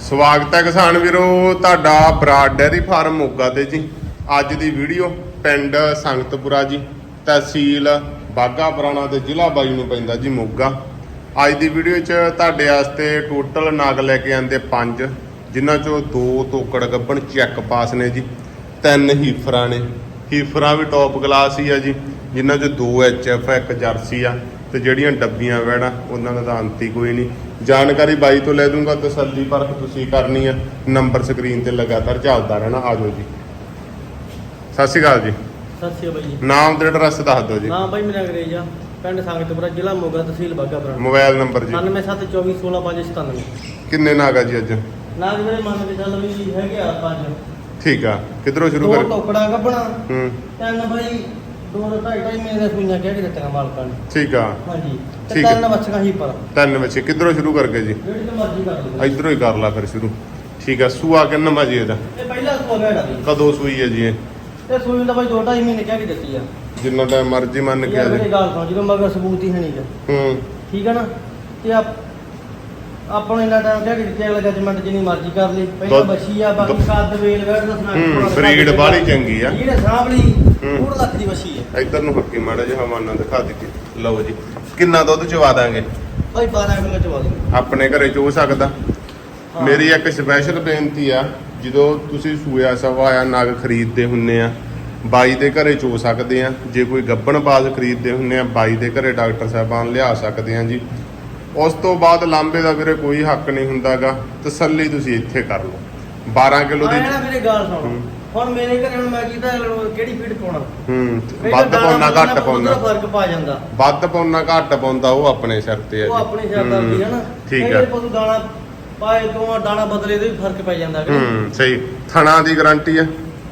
ਸਵਾਗਤ ਹੈ ਕਿਸਾਨ ਵੀਰੋ, ਤੁਹਾਡਾ ਬਰਾਡ ਡੈਰੀ ਫਾਰਮ ਮੋਗਾ ਤੇ ਜੀ। ਅੱਜ ਦੀ ਵੀਡੀਓ ਪਿੰਡ ਸੰਗਤਪੁਰਾ ਜੀ, ਤਹਿਸੀਲ ਬਾਗਾ ਪੁਰਾਣਾ ਤੇ ਜ਼ਿਲ੍ਹਾ ਬਾਈ ਨੂੰ ਪੈਂਦਾ ਜੀ ਮੋਗਾ। ਅੱਜ ਦੀ ਵੀਡੀਓ 'ਚ ਤੁਹਾਡੇ ਵਾਸਤੇ ਟੋਟਲ ਨਾਗ ਲੈ ਕੇ ਆਂਦੇ ਪੰਜ, ਜਿਨ੍ਹਾਂ 'ਚੋਂ ਦੋ ਤੋਕੜ ਗੱਬਣ ਚੈੱਕ ਪਾਸ ਨੇ ਜੀ, ਤਿੰਨ ਹੀਫਰਾਂ ਨੇ। ਹੀਫਰਾਂ ਵੀ ਟੌਪ ਕਲਾਸ ਹੀ ਆ ਜੀ, ਜਿਨ੍ਹਾਂ 'ਚ ਦੋ ਐਚਐਫ ਆ, ਇੱਕ ਜਰਸੀ ਆ। ਤੇ ਜਿਹੜੀਆਂ ਡੱਬੀਆਂ ਵੈੜਾ ਉਹਨਾਂ ਦਾ ਤਾਂ ਅੰਤ ਹੀ ਕੋਈ ਨਹੀਂ। ਜਾਣਕਾਰੀ ਬਾਈ ਤੋਂ ਲੈ ਦੂੰਗਾ ਤਸੱਲੀ ਪਰਖ ਤੁਸੀਂ ਕਰਨੀ ਆ। ਨੰਬਰ ਸਕਰੀਨ ਤੇ ਲਗਾਤਾਰ ਚੱਲਦਾ ਰਹਿਣਾ ਆਜੋ ਜੀ। ਸਤਿ ਸ਼੍ਰੀ ਅਕਾਲ ਜੀ। ਸਤਿ ਸ਼੍ਰੀ ਅਕਾਲ ਜੀ। ਨਾਮ ਤੇ ਐਡਰੈਸ ਦੱਸ ਦਿਓ ਜੀ। ਨਾਮ ਬਾਈ ਮੇਰਾ ਅੰਗਰੇਜ਼ ਆ ਪਿੰਡ ਸੰਗਤਪੁਰਾ ਜ਼ਿਲ੍ਹਾ ਮੋਗਾ ਤਹਿਸੀਲ ਬਾਗਾ ਪੁਰਾਣਾ। ਮੋਬਾਈਲ ਨੰਬਰ ਜੀ। 9724216597 ਕਿੰਨੇ ਨਾਗਾ ਜੀ ਅੱਜ? ਨਾਗ ਮੇਰੇ ਮੰਨ ਚੱਲ ਵੀ ਹੈਗੇ ਆ ਪੰਜ। ਠੀਕ ਆ ਕਿੱਧਰੋਂ ਸ਼ੁਰੂ ਦੋ ਕਰ? ਟੋਕੜਾ ਗੱਬਣਾ ਹੂੰ। ਤਿੰਨ ਬਾਈ ਦੋ ਦੋ ਢਾਈ ਢਾਈ ਦੇ ਸੂਈਆਂ ਕਹਿ ਕੇ ਦਿੱਤੀਆਂ ਮਾਲਕਾਂ ਨੇ। ਠੀਕ ਆ। ਹਾਂਜੀ। ਤੇ ਠੀਕ ਹੈ। ਤਿੰਨ ਬੱਚੀਆਂ ਹੀ ਪਰ। ਤਿੰਨ ਵਿੱਚ ਕਿੱਧਰੋਂ ਸ਼ੁਰੂ ਕਰਕੇ ਜੀ? ਜਿਹੜੀ ਤੇ ਮਰਜ਼ੀ ਕਰ ਲਓ। ਇਧਰੋਂ ਹੀ ਕਰ ਲਾ ਫਿਰ ਸ਼ੁਰੂ। ਠੀਕ ਆ। ਸੂਆ ਕਿੰਨਾ ਮਾ ਜੀ ਇਹਦਾ? ਇਹ ਪਹਿਲਾ ਸੂਆ ਭੈੜਾ ਦੀ ਕਦੋਂ ਸੂਈ ਹੈ ਜੀ ਇਹ? ਤੇ ਸੂਈ ਦਾ ਬਾਈ ਦੋ ਢਾਈ ਮਹੀਨੇ ਕਹਿ ਕੇ ਦਿੱਤੀ ਆ। ਜਿੰਨਾ ਟਾਈਮ ਮਰਜ਼ੀ ਮੰਨ ਕੇ ਆ ਯਾਰ ਜੀ। ਮੇਰੀ ਗੱਲ ਸੁਣ ਜਦੋਂ ਮਗਰ ਸਬੂਤ ਹੀ ਹੈ ਨਹੀਂਗਾ ਹੂੰ। ਠੀਕ ਹੈ ਨਾ? ਤੇ ਆਪ ਆਪਾਂ ਨੂੰ ਇੰਨਾ ਟਾਈਮ ਕਹਿ ਕੇ ਦਿੱਤੇ ਅਗਲਾ ਜਜਮੈਂਟ ਜਿੰਨੀ ਮਰਜ਼ੀ ਕਰ ਲਈ। ਪਹਿਲਾਂ ਦੁੱਧ- ਬੱਛੀ ਆ ਬਾਕੀ ਦੁੱਧ- ਕੱਦ ਵੇਲ ਵੇੜ ਦੱਸਣਾ ਹੂੰ, breed ਬਾਹਲੀ ਚੰਗੀ ਆ। ਜਿਹੜੇ ਸਾਹਮਣੀ ਹੂੰ। ਪੂਰ ਲੱਖ ਦੀ ਬੱਛੀ ਹੈ। ਇੱਧਰ ਨੂੰ ਹੱਕੀ ਮਾੜਾ ਜਿਹਾ ਹਵਾਨਾ ਦਿਖਾ ਦਿੱਤੀ। ਲਓ ਜੀ। ਕਿੰਨਾ ਦੁੱਧ ਚਵਾ ਦਾਂਗੇ? ਭਾਈ 12 ਕਿਲੋ ਚਵਾ ਦੇ ਆਪਣੇ ਘਰੇ ਚੋ ਸਕਦਾ। ਮੇਰੀ ਇੱਕ ਸਪੈਸ਼ਲ ਬੇਨਤੀ ਆ ਜਦੋਂ ਤੁਸੀਂ ਸੂਆ ਸਵਾਇਆ ਨਗ ਖਰੀਦਦੇ ਹੁੰਨੇ ਆ ਬਾਈ ਦੇ ਘਰੇ ਚੋ ਸਕਦੇ ਆ। ਜੇ ਕੋਈ ਗੱਬਣ ਬਾਜ਼ ਖਰੀਦਦੇ ਹੁੰਨੇ ਆ ਬਾਈ ਦੇ ਘਰੇ ਡਾਕਟਰ ਸਾਹਿਬਾਨ ਲਿਆ ਸਕਦੇ ਆ ਜੀ। ਉਸ ਤੋਂ ਬਾਅਦ ਲਾਂਬੇ ਦਾ ਵੀਰੇ ਕੋਈ ਹੱਕ ਨਹੀਂ ਹੁੰਦਾਗਾ। ਤਸੱਲੀ ਤੁਸੀਂ ਇੱਥੇ ਕਰ ਲਓ। 12 ਕਿਲੋ ਦੀ। ਆਇਆ ਨਾ ਮੇਰੇ ਗੱਲ ਸੁਣ। ਹੂੰ। ਹੁਣ ਮੇਰੇ ਘਰੇ ਹੁਣ ਮੈਂ ਕੀਤਾ ਕਿਹੜੀ ਫੀਡ ਪਾਉਣਾ? ਹੂੰ ਮੇਰੇ ਵੱਧ ਦਾਣਾ ਪਾਉਣਾ ਘੱਟ ਉਹਦਾ ਪਾਉਣਾ। ਫ਼ਰਕ ਪਾ ਜਾਂਦਾ। ਵੱਧ ਪਾਉਣਾ ਘੱਟ ਪਾਉਂਦਾ ਉਹ ਆਪਣੇ ਸਿਰ ਤੇ ਆ ਉਹ ਆਪਣੇ ਸ਼ਰਤ ਦੀ ਹੈ ਨਾ। ਠੀਕ ਹੈ। ਵਾਰੀ ਪਸ਼ੂ ਦਾਣਾ ਪਾਏ ਤੋਂ ਦਾਣਾ ਬਦਲੇ ਦੇ ਵੀ ਫ਼ਰਕ ਪੈ ਜਾਂਦਾ ਨਹੀਂ? ਹੂੰ ਸਹੀ। ਥਣਾ ਦੀ ਗਾਰੰਟੀ ਆ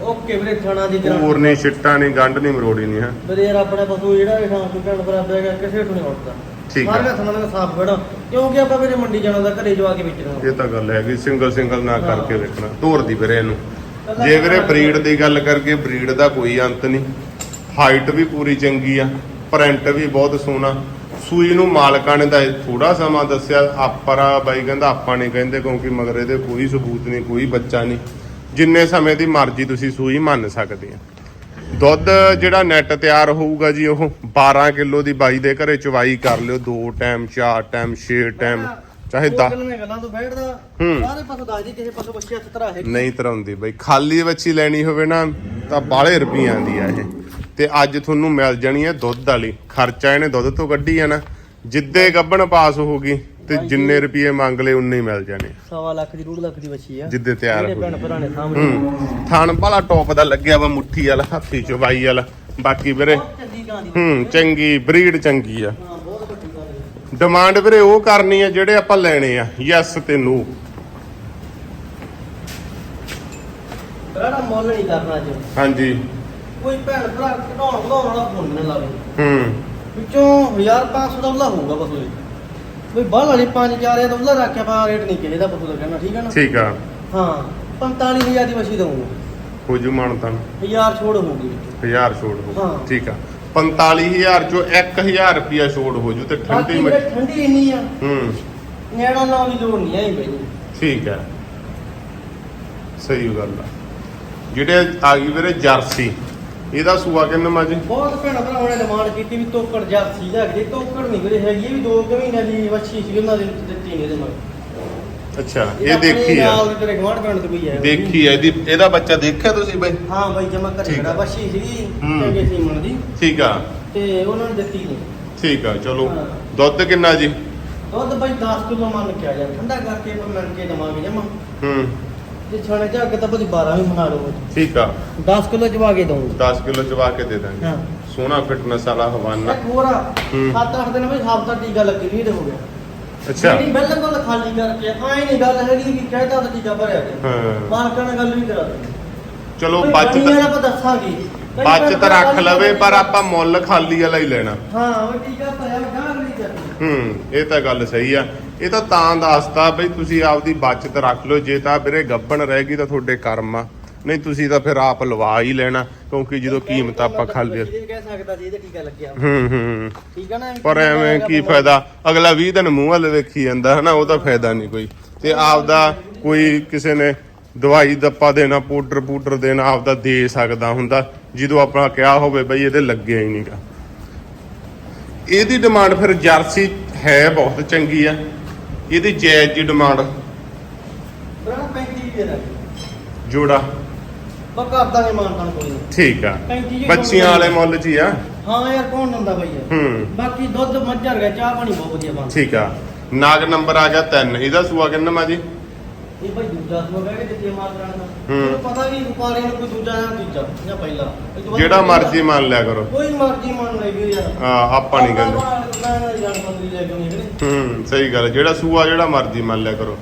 ਓਕੇ ਵੀਰੇ ਥਾਣਾ ਦੀ ਗਰੰਟੀ ਹੋਰ ਨਹੀਂ ਛਿੱਟਾਂ ਨਹੀਂ ਗੰਢ ਨਹੀਂ ਮਰੋੜੀ ਨਹੀਂ ਹੈ। ਵੀਰੇ ਯਾਰ ਆਪਣੇ ਪਸ਼ੂ ਜਿਹੜਾ ਵੀ ਥਾਂ ਚੁੱਕਣ ਬਰਾਬਰ ਹੈਗਾ ਕਿਸੇ ਤੋਂ ਨਹੀਂ ਉੱਠਦਾ ਠੀਕ ਹੈ। ਸਾਰੀਆਂ ਥਾਂ ਦਾ ਸਾਫ਼ ਬੜਾ ਕਿਉਂਕਿ ਆਪਾਂ ਵੀਰੇ ਮੰਡੀ ਜਾਣਾ ਦਾ ਘਰੇ ਜਵਾ ਕੇ ਵੇਚਣਾ। ਇਹ ਤਾਂ ਗੱਲ ਹੈਗੀ ਸਿੰਗਲ ਸਿੰਗਲ ਨਾ ਹਾਂ। ਕਰਕੇ ਵੇਖਣਾ ਧੋਰ ਦੀ ਵੀਰੇ ਇਹਨੂੰ। ਕੱਲਾ ਜੇ ਵੀਰੇ ਕੱਲਾ ਬਰੀਡ ਦੀ ਗੱਲ ਕਰਕੇ ਬਰੀਡ ਦਾ ਕੋਈ ਅੰਤ ਨਹੀਂ। ਹਾਈਟ ਵੀ ਪੂਰੀ ਚੰਗੀ ਆ ਪ੍ਰਿੰਟ ਵੀ ਬਹੁਤ ਸੋਹਣਾ। ਸੂਈ ਨੂੰ ਮਾਲਕਾਂ ਨੇ ਤਾਂ ਥੋੜਾ ਸਮਾਂ ਦੱਸਿਆ ਆਪਰਾ ਬਾਈ ਕਹਿੰਦਾ ਆਪਾਂ ਨਹੀਂ ਕਹਿੰਦੇ ਕਿਉਂਕਿ ਮਗਰ ਇਹਦੇ ਕੋਈ ਸਬੂਤ ਨਹੀਂ ਕੋਈ ਬੱਚਾ ਨਹੀਂ। ਜਿੰਨੇ ਸਮੇਂ ਦੀ ਮਰਜ਼ੀ ਤੁਸੀਂ ਸੂਈ ਮੰਨ ਸਕਦੇ ਆ। ਦੁੱਧ ਜਿਹੜਾ ਨੈਟ ਤਿਆਰ ਹੋਊਗਾ ਜੀ ਉਹ 12 ਕਿਲੋ ਦੀ ਬਾਈ ਦੇ ਘਰੇ ਚਵਾਈ ਕਰ ਲਿਓ। ਦੋ ਟਾਈਮ ਚਾਰ ਟਾਈਮ ਛੇ ਟਾਈਮ ਚਾਹੇ 10 ਗੱਲਾਂ ਗੱਲਾਂ ਤੋਂ ਬੈਠਦਾ। ਹੂੰ। ਸਾਰੇ ਪਾਸੋਂ ਦੱਸ ਦੀ ਕਿਸੇ ਪਾਸੋਂ ਬੱਚੇ ਹੱਥ ਤਰਾ ਹੈ ਨਹੀਂ ਤਰਾਉਂਦੀ ਬਈ। ਖਾਲੀ ਬੱਚੀ ਲੈਣੀ ਹੋਵੇ ਨਾ ਤਾਂ ਬਾਲੇ ਰੁਪਈਆਂ ਦੀ ਆ ਇਹ। ਤੇ ਅੱਜ ਤੁਹਾਨੂੰ ਮਿਲ ਜਾਣੀ ਹੈ ਦੁੱਧ ਵਾਲੀ। ਖਰਚਾ ਇਹਨੇ ਦੁੱਧ ਤੋਂ ਕੱਢੀ ਆ ਨਾ। ਜਿੱਦੇ ਗੱਬਣ ਪਾਸ ਹੋਊਗੀ ਤੇ ਜਿੰਨੇ ਰੁਪਏ ਮੰਗ ਲਏ ਉਨੇ ਹੀ ਮਿਲ ਜਾਣੇ। ਸਵਾ ਲੱਖ ਦੀ ਡੂਢ ਲੱਖ ਦੀ ਬੱਚੀ ਆ। ਜਿੱਦੇ ਤਿਆਰ ਹੋ ਭੈਣ ਭਰਾ ਨੇ ਸਾਹਮਣੇ ਹੂੰ। ਥਾਣ ਵਾਲਾ ਟੌਪ ਦਾ ਲੱਗਿਆ ਵਾ ਮੁੱਠੀ ਵਾਲਾ ਹੱਥੀ ਚਵਾਈ ਵਾਲਾ। ਬਾਕੀ ਵੀਰੇ ਬਹੁਤ ਚੰਗੀ ਗਾਂ ਦੀ ਹੂੰ ਚੰਗੀ ਬਰੀਡ ਚੰਗੀ ਆ। ਹਾਂ ਬਹੁਤ ਵੱਡੀ ਗਾਂ ਦੀ ਡਿਮਾਂਡ ਵੀਰੇ ਉਹ ਕਰਨੀ ਆ ਜਿਹੜੇ ਆਪਾਂ ਲੈਣੇ ਆ ਯੈਸ ਤੇ ਨੋ। ਬੜਾ ਮੁੱਲ ਨਹੀਂ ਕਰਨਾ ਅੱਜ। ਹਾਂਜੀ। ਕੋਈ ਭੈਣ ਭਰਾ ਘਟਾਉਣ ਵਧਾਉਣ ਵਾਲਾ ਫੋਨ ਨਾ ਲਾਵੇ। ਹੂੰ। ਵਿੱਚੋਂ 1500 ਦਾ ਹੋਊਗਾ ਬਸ ਉਹ। ਵੀ ਬਾਹਰ ਵਾਲੀ 5000 ਦਾ ਉਹਦਾ ਰੱਖਿਆ ਪਾ ਰੇਟ ਨਹੀਂ ਕਿਸੇ ਦਾ ਦਾ ਕਹਿਣਾ ਠੀਕ ਹੈ ਨਾ? ਠੀਕ ਆ। ਹਾਂ 45000 ਦੀ ਮੱਛੀ ਦਊਂਗਾ। ਹੋ ਜੂ ਮਾਨਤਨ 1000 ਛੋੜ ਹੋਊਗੀ। 1000 ਛੋੜ ਹੋ ਹਾਂ। ਠੀਕ ਆ। 45000 ਚੋਂ 1000 ਰੁਪਿਆ ਛੋੜ ਹੋ ਜੂ ਤੇ ਠੰਡੀ ਬਾਕੀ ਮੱਛੀ ਠੰਡੀ ਇੰਨੀ ਆ। ਹੂੰ। ਨੇੜਾ ਲਾਉਣ ਦੀ ਲੋੜ ਨਹੀਂ ਆਈ ਬਈ। ਠੀਕ ਹੈ ਸਹੀ ਗੱਲ ਆ। ਜਿਹੜੇ ਆ ਗਈ ਵੀਰੇ ਜਰਸੀ। ਇਹਦਾ ਸੂਆ ਕਿੰਨਾ ਮਾ ਜੀ? ਬਹੁਤ ਭੈਣ ਭਰਾਵਾਂ ਨੇ ਡਿਮਾਂਡ ਕੀਤੀ ਵੀ ਤੋਕੜ ਜਰਸੀ ਲੈ ਕੇ ਤੋਕੜ ਨਹੀਂ ਵੀਰੇ ਹੈਗੀ ਇਹ ਵੀ 2 ਮਹੀਨਿਆਂ ਦੀ ਮੱਛੀ ਸੀ ਉਹਨਾਂ ਦੇ ਦਿੱਤੀ ਨੇ ਇਹਦੇ ਮਗਰ ਅੱਛਾ ਇਹ ਦੇਖੀ ਆ। ਨਾਲ ਤੇਰੇ ਗਵਾਂਢ ਪਿੰਡ ਤੋਂ ਕੋਈ ਹੈ ਦੇਖੀ ਆ ਇਹਦੀ ਇਹਦਾ ਬੱਚਾ ਦੇਖਿਆ ਤੁਸੀਂ ਬਈ? ਹਾਂ ਬਾਈ ਜਮਾ ਕਰੇ ਠੀਕ। ਖੜਾ ਬੱਛੀ ਸੀਗੀ ਹੂੰ। ਚੰਗੇ ਸੀਮਣ ਦੀ। ਠੀਕ ਆ। ਤੇ ਉਹਨਾਂ ਨੇ ਦਿੱਤੀ ਨਹੀਂ। ਠੀਕ ਆ ਚਲੋ। ਹਾਂ। ਦੁੱਧ ਕਿੰਨਾ ਜੀ? ਦੁੱਧ ਬਾਈ 10 ਕਿਲੋ ਮੰਨ ਕੇ ਆ ਜਾ ਠੰਡਾ ਕਰਕੇ ਆਪਾਂ ਮਿਲ ਕੇ ਦਵਾਂਗੇ ਜਮਾ। ਹੂੰ। ਜੇ ਛਾਣੇ ਚ ਅੱਗ ਤਾਂ ਬਦੀ 12 ਵੀ ਬਣਾ ਲਓ। ਠੀਕ ਆ। 10 ਕਿਲੋ ਚਵਾ ਕੇ ਦਊਂਗਾ। 10 ਕਿਲੋ ਚਵਾ ਕੇ ਦੇ ਦਾਂਗੇ। ਹਾਂ। ਸੋਹਣਾ ਫਿਟਨੈਸ ਵਾਲਾ ਹਵਾਨਾ। ਇੱਕ ਹੋਰ ਆ ਹੂੰ। 7-8 ਦਿਨ ਵਿੱਚ ਹਫਤਾ ਟੀਕਾ ਲੱਗੀ ਨਹੀਂ ਹੋ ਗਿਆ। ਅੱਛਾ। ਜਿਹੜੀ ਬਿਲਕੁਲ ਖਾਲੀ ਕਰਕੇ ਆਏ ਨਹੀਂ ਗੱਲ ਹੈਗੀ ਕਿ ਕਹਿਤਾ ਤਾਂ ਟੀਕਾ ਭਰਿਆ ਗਿਆ। ਹਾਂ। ਮਾਲਕਾਂ ਨਾਲ ਗੱਲ ਵੀ ਕਰਾ ਦੇ ਚਲੋ ਬਣੀ ਆ ਆਪਾਂ ਦੱਸਾਂਗੇ। ਬਚਤ ਵਾਰ ਰੱਖ ਲਵੇ ਪਰ। ਆਪਾਂ ਮੁੱਲ ਖਾਲੀ ਵਾਲਾ ਹੀ ਲੈਣਾ। ਹਾਂ ਉਹ ਟੀਕਾ ਭਰਿਆ ਗਾਂ ਨਹੀਂ ਕਰਨੀ ਹੂੰ ਇਹ ਤਾਂ ਗੱਲ ਸਹੀ ਆ। ਇਹ ਤਾਂ ਤਾਂ ਦੱਸਤਾ ਬਈ ਤੁਸੀਂ ਆਪਦੀ ਬਚਤ ਰੱਖ ਲਓ ਜੇ ਤਾਂ ਵੀਰੇ ਗੱਬਣ ਰਹੇਗੀ ਤਾਂ ਤੁਹਾਡੇ ਕਰਮ ਆ। ਨਹੀਂ ਤੁਸੀਂ ਤਾਂ ਫਿਰ ਆਪ ਲਵਾ ਹੀ ਲੈਣਾ ਕਿਉਂਕਿ ਜਦੋਂ ਕੀਮਤ ਆਪਾਂ ਖਾਲੀ ਇਹ ਕਹਿ ਸਕਦਾ ਸੀ ਇਹਦੇ ਟੀਕਾ ਲੱਗਿਆ? ਹੂੰ ਹੂੰ। ਠੀਕ ਹੈ ਨਾ ਪਰ ਐਵੇਂ ਕੀ ਫਾਇਦਾ? ਅਗਲਾ 20 ਦਿਨ ਮੂੰਹ ਵੱਲ ਵੇਖੀ ਜਾਂਦਾ ਹਨਾ ਉਹ ਤਾਂ ਫਾਇਦਾ ਨਹੀਂ ਕੋਈ। ਤੇ ਆਪਦਾ ਕੋਈ ਕਿਸੇ ਨੇ ਦਵਾਈ ਦੱਪਾ ਦੇਣਾ ਪਾਊਡਰ ਪੂਡਰ ਦੇਣਾ ਆਪਦਾ ਦੇ ਸਕਦਾ ਹੁੰਦਾ ਜਦੋਂ ਆਪਣਾ ਕਿਹਾ ਹੋਵੇ ਬਈ ਇਹਦੇ ਲੱਗਿਆ ਹੀ ਨਹੀਂਗਾ ਇਹਦੀ ਡਿਮਾਂਡ ਫਿਰ ਜਰਸੀ ਹੈ ਬਹੁਤ ਚੰਗੀ ਆ। ਇਹਦੀ ਜਾਇਜ਼ ਜੀ ਡਿਮਾਂਡ। ਬਰਾਣਾ 35 ਦੇ ਦਾਂਗੇ ਜੋੜਾ। ਬਾ ਕਰ ਦਾਂਗੇ ਮਾਨਤਾਨ ਕੋਈ ਨਹੀਂ। ਠੀਕ ਆ। 35 ਜੀ ਬੱਚੀਆਂ ਵਾਲੇ ਮੁੱਲ 'ਚ ਹੀ ਆ। ਹਾਂ ਯਾਰ ਕੌਣ ਦਿੰਦਾ ਬਾਈ ਯਾਰ ਹੂੰ। ਬਾਕੀ ਦੁੱਧ ਮੱਝਾਂ ਗਿਆ ਚਾਹ ਪਾਣੀ ਬਹੁਤ ਵਧੀਆ ਬਣਦਾ। ਠੀਕ ਆ। ਨਾਗ ਨੰਬਰ ਆ ਗਿਆ 3 ਇਹਦਾ ਸੂਆ ਕਿੰਨਾ ਮਾ ਜੀ? ਇਹ ਭਾਈ ਦੂਜਾ ਸੋ ਗਿਆ ਕਿ ਜਿੱਤੇ ਮਾਰ ਕਰਾਣਾ ਹੂੰ। ਤੈਨੂੰ ਪਤਾ ਵੀ ਵਪਾਰੀਆਂ ਨੂੰ ਕੋਈ ਦੂਜਾ ਜਾਂ ਤੀਜਾ ਜਾਂ ਪਹਿਲਾ। ਇਹ ਤੋਂ ਬਾਅਦ ਜਿਹੜਾ। ਮਰਜ਼ੀ ਮੰਨ ਲਿਆ ਕਰੋ। ਕੋਈ ਮਰਜ਼ੀ ਮੰਨ ਲੈ ਵੀ ਯਾਰ। ਆ ਆਪਾਂ ਨਹੀਂ ਕਹਿੰਦੇ। ਮੈਂ ਨਾ ਜਾਣ ਬੰਦਰੀ ਲੈ ਕੇ ਆਉਣੀ। ਹੈ ਸਹੀ ਗੱਲ ਹੈ। ਜਿਹੜਾ ਸੂਆ ਜਿਹੜਾ ਮਰਜ਼ੀ ਮੰਨ ਲਿਆ ਕਰੋ।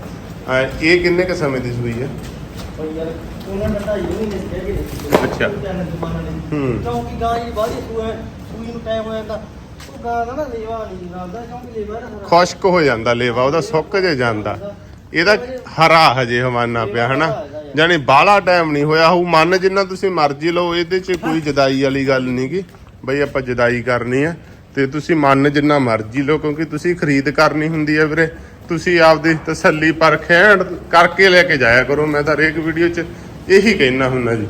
ਇਹ ਕਿੰਨੇ ਕ ਸਮੇਂ ਦੀ ਸੂਈ ਹੈ? ਭਾਈ ਯਾਰ ਉਹਨਾਂ ਨੇ ਢਾਈ ਨਹੀਂ ਦਿੱਤੇ ਕਿ ਅੱਛਾ। ਹੂੰ ਹੂੰ। ਕਿਉਂਕਿ ਗਾਂ ਜੀ ਬਾਹਲੀ ਸੂਏ ਸੂਈ ਨੂੰ ਟਾਈਮ ਹੋ ਜਾਂਦਾ ਉਹ ਗਾਂ ਦਾ ਨਾ ਲੇਵਾ ਨਹੀਂ ਲਾਉਂਦਾ ਕਿਉਂਕਿ ਲੇਵਾ ਨਾ ਥੋੜ੍ਹਾ- ਖੁਸ਼ਕ ਹੋ ਜਾਂਦਾ ਲੇਵਾ ਉਹਦਾ ਸੁੱਕ ਜੇ ਜਾਂਦਾ। ਇਹਦਾ ਹਰਾ ਹਜੇ ਹਵਾਨਾ ਪਿਆ ਹਨਾ? ਜਾਨੀ ਬਾਹਲਾ ਟਾਈਮ ਨਹੀਂ ਹੋਇਆ ਹੋਊ ਮਨ ਜਿੰਨਾ ਤੁਸੀਂ ਮਰਜ਼ੀ ਲਓ ਇਹਦੇ 'ਚ ਕੋਈ ਜਦਾਈ ਵਾਲੀ ਗੱਲ ਨਹੀਂ ਗੀ। ਬਈ ਆਪਾਂ ਜਦਾਈ ਕਰਨੀ ਆ ਤੇ ਤੁਸੀਂ ਮਨ ਜਿੰਨਾ ਮਰਜ਼ੀ ਲਓ ਕਿਉਂਕਿ ਤੁਸੀਂ ਖਰੀਦ ਕਰਨੀ ਹੁੰਦੀ ਹੈ ਵੀਰੇ। ਤੁਸੀਂ ਆਪਦੀ ਤਸੱਲੀ ਪਰਖ ਐਨ ਕਰਕੇ ਲੈ ਕੇ ਜਾਇਆ ਕਰੋ। ਮੈਂ ਤਾਂ ਹਰੇਕ ਵੀਡੀਓ 'ਚ ਇਹੀ ਕਹਿਣਾ ਹੁੰਦਾ ਜੀ।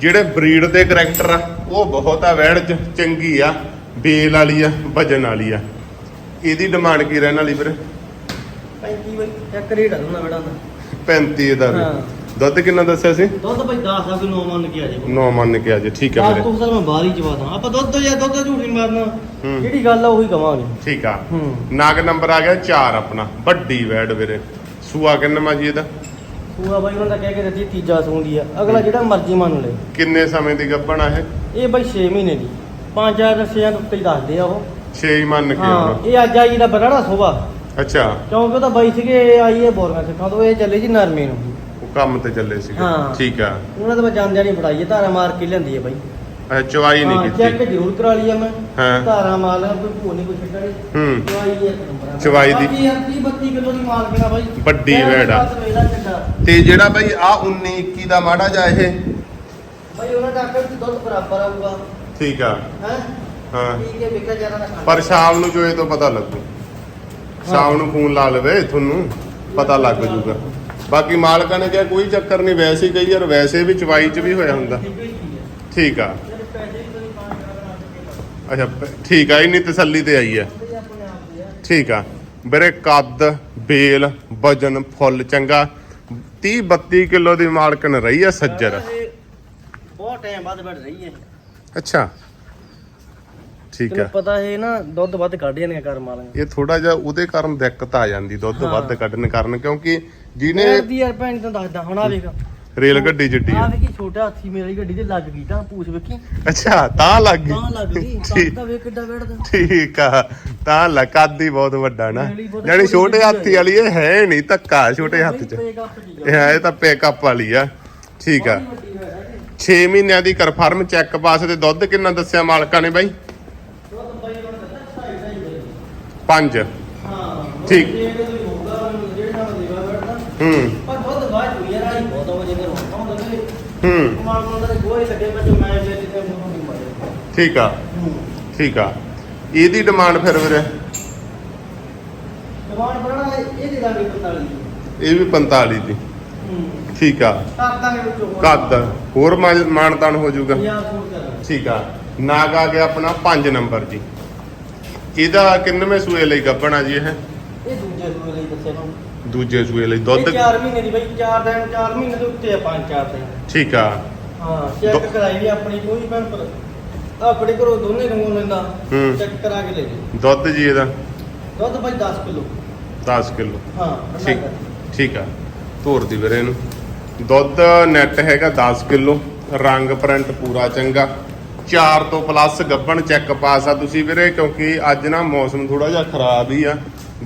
ਜਿਹੜੇ ਬਰੀਡ ਦੇ ਕਰੈਕਟਰ ਆ ਉਹ ਬਹੁਤ ਆ ਵੈੜ ਚ ਚੰਗੀ ਆ ਬੇਲ ਵਾਲੀ ਆ ਵਜਨ ਵਾਲੀ ਆ। ਇਹਦੀ ਡਿਮਾਂਡ ਕੀ ਰਹਿਣ ਵਾਲੀ ਵੀਰੇ? 35 ਬਈ ਇੱਕ ਰੇਟ ਆ ਦੋਨਾਂ ਬੜਾ ਦਾ 35 ਦਾ ਹਾਂ। ਦੁੱਧ ਕਿੰਨਾ ਦੱਸਿਆ ਸੀ? ਦੁੱਧ ਭਾਈ 10 ਆ ਕੋਈ 9 ਮੰਨ ਕੇ ਆ ਜੇ। 9 ਮੰਨ ਕੇ ਅੱਜ ਠੀਕ ਆ ਵੀਰੇ। ਤੋਂ ਸਰ ਮੈਂ ਬਾਹਰ ਹੀ ਚਵਾਦਾ ਆਪਾਂ ਦੁੱਧ ਜਾਂ ਦੁੱਧ ਝੂਠ ਨਹੀਂ ਮਾਰਨਾ। ਹੂੰ। ਜਿਹੜੀ ਗੱਲ ਆ ਉਹੀ ਕਵਾਂਗੇ। ਠੀਕ ਆ। ਹੂੰ। ਨਾਗ ਨੰਬਰ ਆ ਗਿਆ 4 ਆਪਣਾ। ਵੱਡੀ ਵੈੜ ਵੀਰੇ। ਸੂਆ ਕਿੰਨਾ ਮਾ ਜੀ ਇਹਦਾ? ਸੂਆ ਬਾਈ ਉਹਨਾਂ ਦਾ ਕਹਿ ਕੇ ਦਿੱਤੀ ਤੀਜਾ ਸੂੰਦੀ ਆ। ਅਗਲਾ ਜਿਹੜਾ ਮਰਜ਼ੀ ਮੰਨ ਲੈ। ਕਿੰਨੇ ਸਮੇਂ ਦੀ ਗੱਭਣ ਆ ਇਹ? ਇਹ ਬਾਈ 6 ਮਹੀਨੇ ਦੀ। ਪੰਜ ਚਾਰ ਰਸਿਆਂ ਉੱਤੇ ਹੀ ਦੱਸਦੇ ਆ ਉਹ। 6 ਮੰਨ ਕੇ ਹਾਂ ਆਉਣਾ। ਇਹ ਅੱਜ ਆਈ ਦਾ ਬਰਾੜਾ ਸੋਭਾ। ਅੱਛਾ। ਕਿਉਂਕਿ ਉਹਦਾ ਬਾਈ ਸੀਗੇ ਇਹ ਆਈ ਹੈ ਬੋਰਗਾ ਸਿੱਖਾਂ ਤੋਂ ਇਹ ਚੱਲੇ ਜੀ ਨਰਮੇ ਨੂੰ। ਉਹ ਕੰਮ ਤੇ ਚੱਲੇ ਸੀਗੇ ਹਾਂ। ਠੀਕ ਆ। ਉਹਨਾਂ ਦਾ ਮੈਂ ਜਾਂਦਿਆਂ ਨਹੀਂ ਫੜਾਈ ਹੈ ਧਾਰਾ ਮਾਰ ਕੇ ਲਿਆਂਦੀ ਹੈ ਬਾਈ। ਅੱਛਾ ਚਵਾਈ ਹਾਂ ਨਹੀਂ ਚੈੱਕ ਕੀਤੀ ਜ਼ਰੂਰ ਕਰਾ ਲਈ ਆ ਮੈਂ। ਹਾਂ। ਧਾਰਾ ਮਾਲ ਕੋਈ ਭੂਰ ਨਹੀਂ ਕੋਈ ਛੱਡਣੀ ਹੂੰ। ਚਵਾਈ ਇੱਕ ਨੰਬਰ ਆ। ਚਵਾਈ ਦੀ- ਬਾਕੀ ਯਾਰ 30 32 ਕਿਲੋ ਦੀ ਮਾਲ ਕਿਨਾ ਬਾਈ। ਵੱਡੀ ਮੈਂ ਵੈੜ ਆ। ਬਸ ਵੇਲਾ ਚੱਡਾ। ਤੇ ਜਿਹੜਾ ਬਈ ਆ 19 21 ਦਾ ਮਾੜਾ ਜਾ ਇਹ। ਬਾਈ ਉਹਨਾਂ ਦਾ ਆਖਰ ਦੁੱਧ ਬਰਾਬਰ ਆਊਗਾ। ਠੀਕ ਆ। ਹੈ? ਹਾਂ। ਠੀਕ ਹੈ ਵਿਕਾ ਜ਼ਿਆਦਾ ਨਾ ਖਾਣਾ। ਪਰ ਸ਼ਾਮ ਨੂੰ ਜੋਏ ਤੋਂ ਪਤਾ ਲੱਗੂ। ਸ਼ਾਮ ਨੂੰ ਫੋਨ ਲਾ ਲਵੇ ਤੁਹਾਨੂੰ ਪਤਾ ਲੱਗ ਜੂਗਾ। ਬਾਕੀ ਮਾਲਕਾਂ ਨੇ ਕਿਹਾ ਕੋਈ ਚੱਕਰ ਨਹੀਂ ਵੈਸੇ ਹੀ ਕਈ ਯਾਰ ਵੈਸੇ ਵੀ ਚਵਾਈ ਚ ਵੀ ਹੋਇਆ ਹੁੰਦਾ। ਠੀਕ ਹੈ ਆ। ਅੱਛਾ ਠੀਕ ਆ ਇੰਨੀ ਤਸੱਲੀ ਤੇ ਆਈ ਆ ਠੀਕ ਆ। ਵੀਰੇ ਕੱਦ ਬੇਲ ਵਜਨ ਫੁੱਲ ਚੰਗਾ। 30 32 ਕਿਲੋ ਦੀ ਮਾਲਕਨ ਰਹੀ ਆ ਸੱਜਰ। ਬਹੁਤ ਟਾਈਮ ਬਾਅਦ ਬੈਠ ਰਹੀ ਹੈ। ਅੱਛਾ। ਠੀਕ ਆ। ਪਤਾ ਹੈ ਨਾ ਦੁੱਧ ਵੱਧ ਕੱਢ ਜਾਂਦੀਆਂ ਕਰ ਮਾਲਾਂ ਇਹ ਥੋੜਾ ਜਿਹਾ ਉਹਦੇ ਕਾਰਨ ਦਿੱਕਤ ਆ ਜਾਂਦੀ ਦੁੱਧ ਹਾਂ। ਵੱਧ ਕੱਢਣ ਕਾਰਨ ਕਿਉਂਕਿ ਜਿਹਨੇ ਮੈਂ ਦੀ ਯਾਰ ਭੈਣ ਤੈਨੂੰ ਦੱਸਦਾ ਹੁਣ ਆ ਵੇਖ। ਰੇਲ ਗੱਡੀ ਜਿੱਡੀ ਆ ਆ। ਵੇਖੀ ਛੋਟਾ ਹਾਥੀ ਮੇਰੀ ਗੱਡੀ ਤੇ ਲੱਗ ਗਈ ਤਾਂ ਪੂਛ ਵੇਖੀ। ਅੱਛਾ ਤਾਂ ਲੱਗ ਗਈ। ਤਾਂ ਲੱਗ ਗਈ ਠੀਕ- ਤਾਂ ਵੇਖ ਕਿੱਡਾ ਬੈਠਦਾ। ਠੀਕ ਆ ਤਾਂ ਲਕਾਦੀ ਬਹੁਤ ਵੱਡਾ ਨਾ। ਰੇਲੀ ਬਹੁਤ ਜਾਨੀ ਛੋਟੀ ਹਾਥੀ ਵਾਲੀ ਇਹ ਹੈ ਨਹੀਂ ਧੱਕਾ ਛੋਟੇ ਹੱਥ 'ਚ। ਇਹ ਹੈ ਇਹ ਤਾਂ ਪਿਕਅਪ ਵਾਲੀ ਆ। ਠੀਕ ਆ। 6 ਮਹੀਨਿਆਂ ਦੀ ਕਨਫਰਮ ਚੈੱਕ ਪਾਸ ਤੇ ਦੁੱਧ ਕਿੰਨਾ ਦੱਸਿਆ ਮਾਲਕਾਂ ਨੇ ਬਾਈ? 5 ਹਾਂ ਠੀਕ। ਇਹ ਕੋਈ ਹੋਊਗਾ ਜਿਹੜੇ ਨਾਲ ਦੇਵਾ ਬੈਠਦਾ ਹੂੰ। ਪਰ ਦੁੱਧ ਬਾਅਦ ਹੋਈ ਯਾਰ ਆਈ ਬਹੁਤ ਵਜੇ ਦੇ ਹੋਣਾ ਹੁੰਦਾ ਤੇ ਹੂੰ। ਮਾਲ ਕੋਲ ਦਾ ਗੋਹੇ ਲੱਗੇ ਮੈਂ ਜੋ ਮੈਂ ਜੇ ਜਿੱਤੇ ਮੂੰਹ ਨਹੀਂ ਮਾਰੇ। ਠੀਕ ਆ। ਠੀਕ ਆ। ਇਹਦੀ ਡਿਮਾਂਡ ਫਿਰ ਵੀਰੇ? ਇਹ ਦੇ ਦਾਂਗੇ 45 ਇਹ ਵੀ 45 ਦੀ। ਹੂੰ। ਠੀਕ ਆ। ਕਰ ਦਾਂਗੇ ਵਿੱਚੋਂ ਕੱਦ ਹੋਰ ਮਾਨ- ਮਾਨਤਾਨ ਹੋ ਜਾਊਗਾ। ਯਾਰ ਫੋਨ ਕਰ ਠੀਕ ਆ। ਨਾਗ ਆ ਗਿਆ ਆਪਣਾ 5 ਨੰਬਰ ਜੀ। ਇਹਦਾ ਕਿੰਨਵੇਂ ਸੂਏ ਲਈ ਗੱਭਣਾ ਜੀ ਇਹ? ਇਹ ਦੂਜੇ ਸੂਏ ਲਈ ਦੱਸਿਆ ਨੂੰ। ਦੂਜੇ ਸੂਏ ਲਈ ਦੁੱਧ? ਦੁੱਧ 4 ਮਹੀਨੇ ਦੀ ਬਈ 4 ਦਿਨ 4 ਮਹੀਨੇ ਦੇ ਉੱਤੇ ਆ 5 4 ਦਿਨ। ਠੀਕ ਆ। ਹਾਂ ਚੈੱਕ ਕਰਾਈ ਵੀ ਆਪਣੀ ਕੋਈ ਭੈਣ ਪਰ ਆਪਣੇ ਘਰੋਂ ਦੋਨੇ ਨੂੰ ਲੈਂਦਾ ਹੂੰ। ਚੈੱਕ ਕਰਾ ਕੇ ਲੈ ਜੀ ਦੁੱਧ ਜੀ ਇਹਦਾ? ਦੁੱਧ ਬਈ 10 ਕਿਲੋ। 10 ਕਿਲੋ। ਹਾਂ ਠੀਕ ਠੀਕ ਆ। ਧੋਰ ਦੀ ਵੀਰੇ ਇਹਨੂੰ। ਦੁੱਧ ਨੈਟ ਹੈਗਾ 10 ਕਿਲੋ। ਰੰਗ ਪ੍ਰਿੰਟ ਪੂਰਾ ਚੰਗਾ। 4 ਤੋਂ ਪਲੱਸ ਗੱਬਣ ਚੈੱਕ ਪਾਸ ਆ ਤੁਸੀਂ ਵੀਰੇ ਕਿਉਂਕਿ ਅੱਜ ਨਾ ਮੌਸਮ ਥੋੜਾ ਜਿਹਾ ਖਰਾਬ ਹੀ ਆ।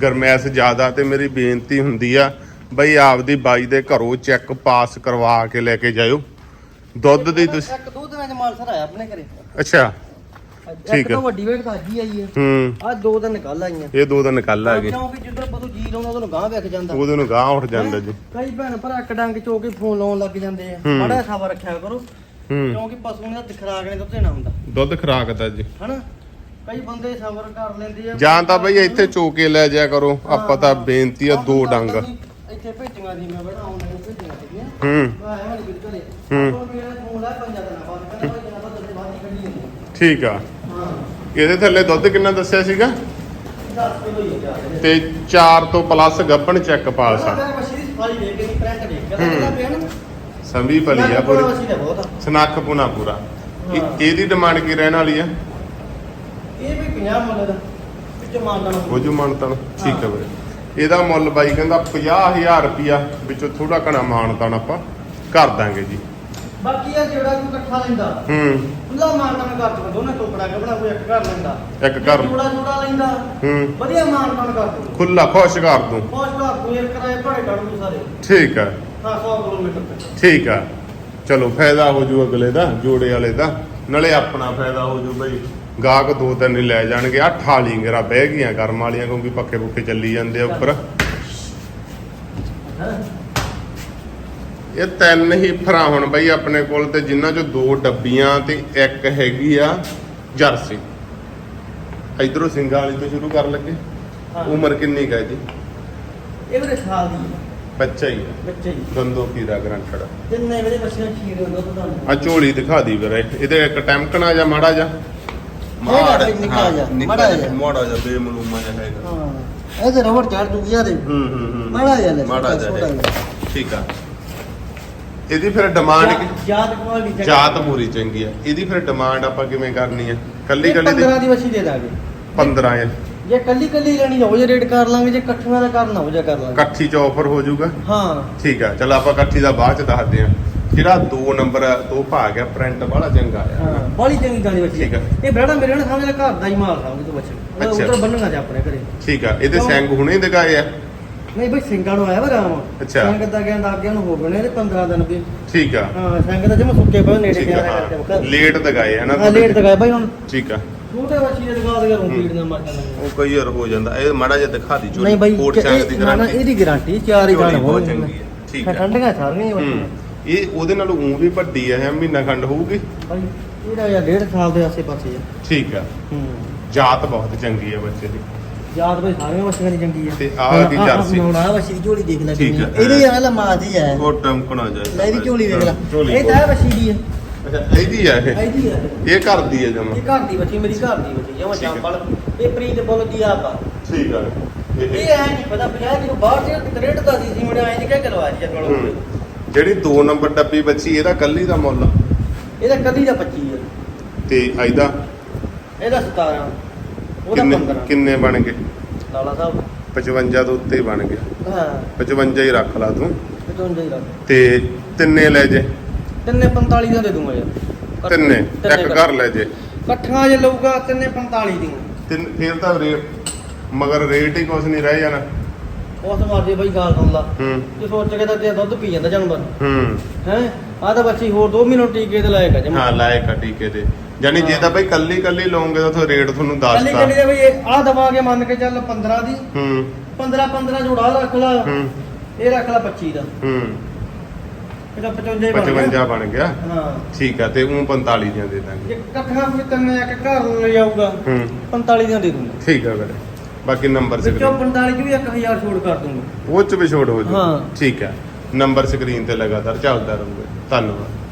ਗਰਮੈਸ਼ ਜ਼ਿਆਦਾ ਤੇ ਮੇਰੀ ਬੇਨਤੀ ਹੁੰਦੀ ਆ ਬਈ ਆਪਦੀ ਬਾਈ ਦੇ ਘਰੋਂ ਚੈੱਕ ਪਾਸ ਕਰਵਾ ਕੇ ਲੈ ਕੇ ਜਾਇਓ। ਦੁੱਧ ਦੀ ਤੁਸੀਂ ਇੱਕ ਦੋ ਦਿਨਾਂ ਚ ਮਾਲ ਸਰ ਆਇਆ ਆਪਣੇ ਘਰੇ। ਅੱਛਾ। ਇੱਕ ਠੀਕ ਹੈ। ਤਾਂ ਵੱਡੀ ਵੇਟ ਖਾਜੀ ਆਈ ਹੈ ਹੂੰ। ਆ ਦੋ ਦਿਨ ਨਿਕਲ ਆਈਆਂ ਇਹ ਦੋ ਦਿਨ ਕੱਲ ਆ ਗਏ। ਕਿਉਂਕਿ ਜਿੱਧਰ ਪਤੂ ਜੀ ਲਾਉਂਦਾ ਉਹਨੂੰ ਗਾਂ ਵੇਖ ਜਾਂਦਾ। ਉਹਦੇ ਨੂੰ ਗਾਹ ਉੱਠ ਜਾਂਦਾ ਜੀ। ਕਈ ਭੈਣ ਭਰਾ ਇੱਕ ਡੰਗ ਚੋ ਕੇ ਫੋਨ ਲਾਉਣ ਲੱਗ ਜਾਂਦੇ ਆ। ਹੂੰ। ਬੜਾ ਸਬਰ ਰੱਖਿਆ ਕਰੋ। ਹੂੰ। ਕਿਉਂਕਿ ਪਸ਼ੂ ਨੇ ਤਾਂ ਖਰਾਕ ਨੇ ਦੁੱਧ ਦੇਣਾ ਹੁੰਦਾ। ਦੁੱਧ ਖਰਾਕ ਦਾ ਜੀ। ਹਨਾ? ਕਈ ਬੰਦੇ ਸਬਰ ਕਰ ਲੈਂਦੇ ਆ। ਜਾਂ ਤਾਂ ਬਈ ਇੱਥੇ ਚੋ ਕੇ ਲੈ ਜਾਇਆ ਕਰੋ। ਆਪਾਂ ਤਾਂ ਬੇਨਤੀ ਆ ਦੋ ਡੰਗ। ਇੱਥੇ ਇੱਥੇ ਭੇਜੀਆਂ ਸੀ ਮੈਂ ਬੜਾ ਆਨਲਾਈਨ ਭੇਜੀਆਂ ਸੀਗੀਆਂ। ਹੂੰ। ਮੈਂ ਆਇਆ ਨਹੀਂ ਬਿਲਕੁਲ ਹੂੰ। ਉਹ ਮੇਰਾ ਫੋਨ ਆ ਪੰਜਾਂ ਦਿਨਾਂ ਬਾਅਦ ਕਹਿੰਦਾ ਭਾਈ ਜਨਾਬ ਤੁਹਾਡੇ ਬਾਅਦ ਹੀ ਕੱਢੀ ਜਾਂਦੀ ਠੀਕ ਆ। ਇਹਦੇ ਥੱਲੇ ਦੁੱਧ ਕਿੰਨਾ ਦੱਸਿਆ ਸੀਗਾ? 10 ਕਿਲੋ ਹੀ ਜਾ ਰਿਹਾ ਤੇ 4 ਤੋਂ ਪਲੱਸ ਗੱਭਣ ਚੈੱਕ ਪਾਲ ਮੈਂ ਸਕ ਮਸ਼ੀਨ ਸਫ਼ਾਈ ਦੇਖ ਕੇ ਨਹੀਂ ਪ੍ਰੈਂਟ ਦੇਖ ਕੇ ਹੂੰ। ਕਹਿੰਦਾ ਪਿਆ ਨਾ। ਸੰਭੀ ਭਲੀ ਆ ਪੂਰੀ। ਆ। ਸਨੱਖ ਪੁਨਾ ਪੂਰਾ। ਇਹਦੀ ਡਿਮਾਂਡ ਕੀ ਰਹਿਣ ਵਾਲੀ ਆ? ਇਹ ਵੀ 50 ਮੁੱਲ ਦਾ ਵਿੱਚ ਮਾਰਦਾ ਨਾ ਉਹ ਜੋ ਮੰਨਤਨ ਠੀਕ ਹੈ ਵੀਰੇ। ਇਹਦਾ ਮੁੱਲ ਬਾਈ ਕਹਿੰਦਾ 50000 ਰੁਪਿਆ ਵਿੱਚੋਂ ਥੋੜਾ ਘਣਾ ਮਾਨਤਨ ਆਪਾਂ ਕਰ ਦਾਂਗੇ ਜੀ। ਬਾਕੀ ਇਹ ਜਿਹੜਾ ਕੋਈ ਇਕੱਠਾ ਲੈਂਦਾ ਹੂੰ। ਖੁੱਲਾ ਮਾਰਦਾ ਕਰ ਦੋ ਦੋਨੇ ਟੋਕੜਾ ਕੱਢਣਾ ਕੋਈ ਇੱਕ ਘਰ ਲੈਂਦਾ। ਇੱਕ ਘਰ। ਜੋੜਾ ਜੋੜਾ ਲੈਂਦਾ। ਹੂੰ। ਵਧੀਆ ਮਾਰਦਾ ਕਰ ਦੋ ਖੁੱਲਾ ਖੁਸ਼ ਕਰ ਦੂੰ ਪਹੁੰਚ ਘਰ ਕੋਈ ਇੱਕ ਕਿਰਾਏ ਭਾੜੇ ਕੱਢ ਦੂ ਸਾਰੇ। ਠੀਕ ਆ ਹਾਂ 100 ਕਿਲੋਮੀਟਰ ਤੇ। ਠੀਕ ਆ ਚਲੋ ਫਾਇਦਾ ਹੋ ਜੂ ਅਗਲੇ ਦਾ ਜੋੜੇ ਵਾਲੇ ਦਾ। ਨਾਲੇ ਆਪਣਾ ਫਾਇਦਾ ਹੋ ਜੂ ਬਈ। ਗਾਹਕ ਦੋ ਤਿੰਨ ਹੀ ਲੈ ਜਾਣਗੇ। ਆ ਠਾਲੀ ਗਰਾ ਬਹਿ ਗਈਆਂ ਕਰਮ ਵਾਲੀਆਂ ਕਿਉਂਕਿ ਪੱਕੇ ਪੁੱਕੇ ਚੱਲੀ ਜਾਂਦੇ ਆ ਉੱਪਰ? ਇਹ ਤਿੰਨ ਹੀ ਫਰਾਂ ਹੁਣ ਬਈ ਆਪਣੇ ਕੋਲ ਤੇ ਜਿਨ੍ਹਾਂ ਚੋਂ ਦੋ ਡੱਬੀਆਂ ਤੇ ਇੱਕ ਹੈਗੀ ਆ ਜਰਸੀ। ਇਧਰੋਂ ਸਿੰਘਾਂ ਵਾਲੀ ਤੋਂ ਸ਼ੁਰੂ ਕਰਨ ਲੱਗੇ। ਉਮਰ ਕਿੰਨੀ ਕੁ ਹੈ ਜੀ? ਇਹ ਮੇਰੇ ਸਾਲ ਦੀ। ਹੈ, ਬੱਚਾ ਹੀ ਆ। ਬੱਚੇ ਜੀ ਦੰਦੋ ਕੀਰਾ ਗਰੰਟੜ ਜਿੰਨੇ ਮੇਰੇ ਬੱਚੇ ਖੀਰ ਹੁੰਦਾ ਤੁਹਾਨੂੰ ਆ ਝੋਲੀ ਦਿਖਾ ਦੀ ਵੀਰੇ। ਇਹਦੇ ਇੱਕ ਟੈਂਕਣਾ ਜਾਂ ਮਾੜਾ ਜਾ ਹੈਗਾ ਬਈ ਨਿੱਕਾ ਜਿਹਾ, ਮਾੜਾ ਜਿਹਾ। ਮਾੜਾ ਜਾ ਬੇਮਲੂਮਾ ਜਿਹਾ ਹੈਗਾ। ਹਾਂ ਇਹ ਤੇ ਰਬੜ ਚੜ ਜੂਗੀ ਯਾਰ ਇਹ। ਹੂੰ ਹੂੰ ਹੂੰ ਮਾੜਾ ਜਿਹਾ ਲੈ, ਮਾੜਾ ਜਿਹਾ ਛੋਟਾ ਹੈਗਾ। ਠੀਕ ਆ। ਇਹਦੀ ਫਿਰ ਡਿਮਾਂਡ ਕੀ? ਯਾਦ ਕੁਆਲਿਟੀ ਚੰਗੀ। ਜਾਤ ਪੂਰੀ ਚੰਗੀ ਆ। ਇਹਦੀ ਫਿਰ ਡਿਮਾਂਡ ਆਪਾਂ ਕਿਵੇਂ ਕਰਨੀ ਆ? ਕੱਲੀ ਕੱਲੀ ਦੀ 15 ਦੀ ਬੱਚੀ ਦੇ ਦਾਂਗੇ। 15 ਆ। ਜੇ ਕੱਲੀ ਕੱਲੀ ਲੈਣੀ ਹੋ ਜੇ ਰੇਟ ਕਰ ਲਾਂਗੇ ਜੇ ਇਕੱਠੀਆਂ ਦਾ ਕਰਨਾ ਹੋ ਜਾ ਕਰ ਲਾਂਗੇ। ਇਕੱਠੀ ਚ ਆਫਰ ਹੋ ਜਾਊਗਾ? ਹਾਂ। ਠੀਕ ਆ ਚਲ ਆਪਾਂ ਇਕੱਠੀ ਦਾ ਬਾਅਦ ਚ ਦੱਸਦੇ ਆ। ਜਿਹੜਾ 2 ਨੰਬਰ ਆ, ਦੋ ਭਾਗ ਆ ਪ੍ਰਿੰਟ ਬੜਾ ਚੰਗਾ ਆ ਹਾਂ ਬੜੀ ਚੰਗੀ ਗਾਣੀ ਬੱਚੀ ਠੀਕ ਆ। ਇਹ ਬੜਾ ਮੇਰੇ ਨਾਲ ਸਮਝ ਲੈ ਘਰ ਦਾ ਹੀ ਮਾਲ ਸਮਝ ਤੂੰ ਬੱਚੇ ਅੱਛਾ। ਉਧਰ ਬੰਨਣਾ ਜਾ ਆਪਣੇ ਘਰੇ। ਠੀਕ ਆ ਇਹਦੇ? ਸਿੰਘ ਹੁਣੇ ਹੀ ਦਿਖਾਏ ਆ। ਨਹੀਂ ਬਈ ਸਿੰਘਾਂ ਨੂੰ ਆਇਆ ਵਾ ਰਾਮ। ਅੱਛਾ। ਸਿੰਘ ਦਾ ਕਹਿੰਦਾ ਅੱਗੇ ਨੂੰ ਹੋ ਗਏ ਨੇ 15 ਦਿਨ ਵੀ ਠੀਕ ਆ। ਹਾਂ ਸਿੰਘ ਦਾ ਜਿਵੇਂ ਸੁੱਕੇ ਪਏ ਨੇੜੇ ਠੀਕ ਗਿਆ ਆ ਕਰਕੇ ਹਾਂ ਲੇਟ ਦਿਖਾਏ ਆ ਨਾ ਹਾਂ ਲੇਟ ਤੱਕ ਆਇਆ ਬਾਈ ਹੁਣ। ਠੀਕ ਆ। ਛੋਟੇ ਬੱਚੀ ਦੇ ਦੁਕਾਨ ਦੇ ਘਰੋਂ ਹੂੰ। ਪੀੜ ਨਾ ਮਰ ਜਾਂਦਾ ਉਹ ਕਈ ਵਾਰ ਹੋ ਜਾਂਦਾ। ਇਹ ਮਾੜਾ ਜਿਹਾ ਦਿਖਾ ਦੀ ਨਹੀਂ ਬਾਈ ਕੋਟ ਇਹ- ਚੰਗ ਦੀ ਨਾ ਨਾ ਗਾਰੰਟੀ ਇਹਦੀ ਗਾਰੰਟੀ ਚਾਰ ਹੀ ਜਾਣ ਬਹੁਤ ਹੋਣਗੇ ਚੰਗੀ ਹੈ ਠੀਕ ਹੈ ਠੰਡੀਆਂ ਸਾਰੀਆਂ ਹੀ ਹੂੰ। ਬੱਚੀਆਂ ਇਹ ਉਹਦੇ ਨਾਲ ਉਂ ਵੀ ਵੱਡੀ ਹੈ ਮਹੀਨਾ ਖੰਡ ਹੋਊਗੀ। ਬਾਈ ਇਹਦਾ ਯਾਰ ਡੇਢ ਸਾਲ ਦੇ ਆਸੇ ਪਾਸੇ ਆ। ਠੀਕ ਆ। ਹੂੰ। ਜਾਤ ਬਹੁਤ ਚੰਗੀ ਹੈ ਬੱਚੇ ਦੀ। ਯਾਦ ਬਈ ਸਾਰੀਆਂ ਬੱਚੀਆਂ ਦੀ ਚੰਗੀ ਆ। ਤੇ ਆਹ ਦੀ ਜਰਸੀ। ਹੁਣ ਆਹ ਬੱਚੀ ਦੀ ਝੋਲੀ ਦੇਖ ਲੈ ਠੀਕ ਆ। ਆ। ਇਹਦੇ ਯਾਰ ਲਾ ਮਾਂ ਦੀ ਹੈ ਉਹ ਟਮਕਣਾ ਜਾਏ ਲੈ ਇਹਦੀ ਝੋਲੀ ਦੇਖ ਲੈ। ਇਹ ਤਾਂ ਬੱਚੀ ਦੀ ਹੈ ਅੱਛਾ ਇਹਦੀ ਆ ਇਹ? ਇਹਦੀ ਹੈ ਇਹ ਕਰਦੀ ਹੈ ਜਮਾ। ਇਹ ਘਰ ਦੀ ਬੱਚੀ ਮੇਰੀ ਘਰ ਦੀ ਬੱਚੀ ਜਮਾ। ਚਾਂਪਲ ਇਹ ਪ੍ਰੀਤ ਬੁੱਲ ਦੀ ਆਪ? ਆ ਠੀਕ ਆ। ਇਹ ਐ ਨਹੀਂ ਪਤਾ 50 ਕਿਲੋ ਬਾਹਰ ਦੇ ਰੇਟ ਦਾ ਸੀ ਸੀ ਮੇਰੇ ਐਂ ਦੀ ਕਿਆ ਕਰਵਾ ਜੀ ਜਦ ਹੂੰ। ਜਿਹੜੀ 2 ਨੰਬਰ ਡੱਬੀ ਬੱਚੀ ਇਹਦਾ ਕੱਲੀ ਦਾ ਮੁੱਲ? ਇਹਦਾ ਕੱਲੀ ਦਾ 25 ਹੈ ਤੇ ਇਹਦਾ ਇਹਦਾ 17 ਉਹਦਾ ਕਿੰਨੇ 15 ਕਿੰਨੇ ਬਣ ਗਏ? ਲਾਲਾ ਸਾਹਿਬ। 55 ਤੋਂ ਉੱਤੇ ਹੀ ਬਣ ਗਿਆ ਹਾਂ। 55 ਹੀ ਰੱਖ ਲਾ ਤੂੰ। 55 ਹੀ ਰੱਖ। ਤੇ ਤਿੰਨੇ ਲੈ ਜੇ। ਤਿੰਨੇ 45 ਦਾ ਦੇ ਦੂੰਗਾ ਯਾਰ। ਤਿੰਨੇ। ਇੱਕ ਘਰ ਲੈ ਜੇ। ਇਕੱਠਾ ਜੇ ਲਊਗਾ ਤਿੰਨੇ 45 ਦੀ ਤਿੰਨ ਫਿਰ ਤਾਂ ਰੇਟ ਮਗਰ ਰੇਟ ਹੀ ਕੁਛ ਨਹੀਂ ਰਹਿ ਜਾਣਾ। ਉਸ ਮਾਰਦੇ ਬਈ ਗਾਲ ਸੁਣ ਲਾ ਹੂੰ। ਜੇ ਸੋਚ ਕੇ ਤਾਂ ਤੇ ਦੁੱਧ ਪੀ ਜਾਂਦਾ ਜਾਨਵਰ। ਹੂੰ। ਹੈ? ਆਹ ਤਾਂ ਬੱਚੀ ਹੋਰ 2 ਮਹੀਨੇ ਟੀਕੇ ਤੇ ਲਾਇਕ ਆ ਜਮਾ। ਹਾਂ ਲਾਇਕ ਆ ਟੀਕੇ ਦੇ ਯਾਨੀ ਜੇ ਤਾਂ ਬਈ ਕੱਲੀ ਕੱਲੀ ਲਓਗੇ ਤਾਂ ਉੱਥੇ ਰੇਟ ਤੁਹਾਨੂੰ ਕੱਲੀ ਦੱਸਦਾ। ਕੱਲੀ ਦੇ ਬਈ ਆਹ ਦਵਾਂਗੇ ਮੰਨ ਕੇ ਚੱਲ 15 ਦੀ। ਹੂੰ। 15 15 ਜੋੜਾ ਰੱਖ ਲਾ। ਹੂੰ। ਇਹ ਰੱਖ ਲਾ 25 ਦਾ। ਹੂੰ। ਇਹਦਾ 55 ਬਣ ਗਿਆ। 55 ਬਣ ਗਿਆ। ਹਾਂ। ਠੀਕ ਆ ਤੇ ਉਹ 45 ਦੀਆਂ ਦੇ ਦਾਂਗੇ। ਜੇ ਇਕੱਠਾ ਕੋਈ ਤਿੰਨ ਇੱਕ ਘਰ ਨੂੰ ਲੈ ਜਾਊਗਾ। ਹੂੰ। 45 ਦੀਆਂ ਦੇ ਦੂੰਗਾ। ਠੀਕ ਆ ਵੀਰੇ ਬਾਕੀ ਨੰਬਰ ਵਿੱਚੋਂ ਸਕਰੀਨ 45 ਚ ਵੀ 1000 ਛੋੜ ਕਰ ਦੂੰਗਾ। ਉਹ ਚ ਵੀ ਛੋੜ ਹੋ ਜੂ। ਹਾਂ। ਠੀਕ ਆ ਨੰਬਰ ਸਕਰੀਨ ਤੇ ਲਗਾਤਾਰ ਚੱਲਦਾ ਰਹੂਗਾ। ਧੰਨਵਾਦ।